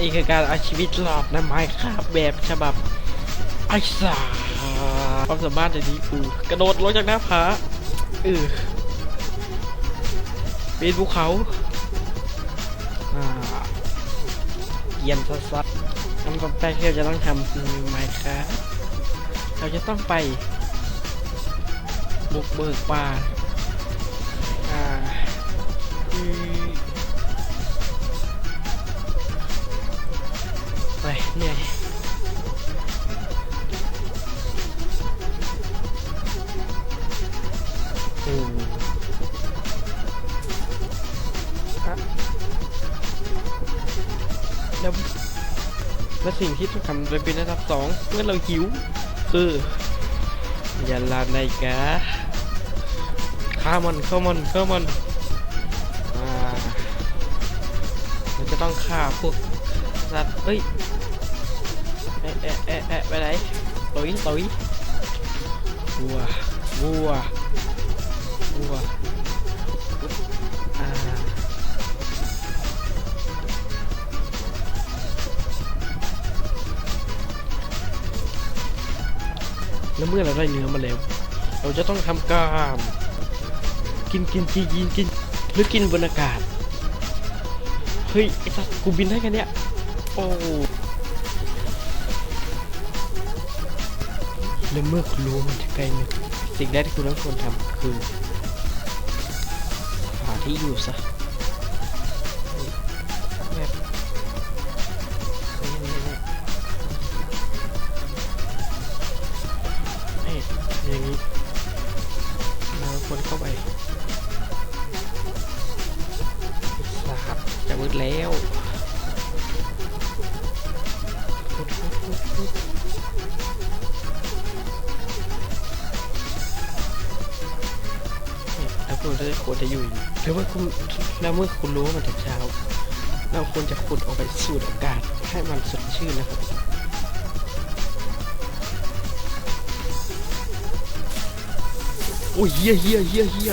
นี่คือการเอาชีวิตรอดในไม้ครับแบบฉบับไอ้สาความสามารถในนี้คือกระโดดลงจากหน้าผาเออปีนภูเขาเยี่ยมสัสๆคำต่อไปที่เราจะต้องทำคือไม้ครับเราจะต้องไปบุกเบิกป่าอ่า เหนื่อยโอ้อะแล้วและสิ่งที่ต้องทำเป็นระดับสองเมื่อเราหิว คือ อย่าลาในกะข้ามันเข้ามันเข้ามันเราจะต้องฆ่าพวกสัตว์เอ้ย แอะแอะแอะแอะไปไหนตุยตุยวัววัววัวอ่าแล้วเมื่อเราได้เนื้อมาแล้ว เราจะต้องทำการกินกินกินกินกินหรือกินบนอากาศ เฮ้ย ไอ้สัตว์กูบินได้แค่เนี้ยโอ้ แล้วเมื่อคุณรู้มันจะใกล้มือสิ่งแรกที่คุณต้องควรทำคือ หาที่อยู่ซะแบบนี่นี่นี่อย่างนี้เราควรเข้าไปสาบจะมืดแล้วพุดพุดพุดพุด เนี่ยแล้วคุณจะควรจะอยู่อย่างนี้หรือว่าคุณแล้วเมื่อคุณรู้ว่ามันจะเช้า เราควรจะขุดออกไปสูดอากาศให้มันสดชื่นนะครับโอ้ยเฮียเฮียเฮียเฮีย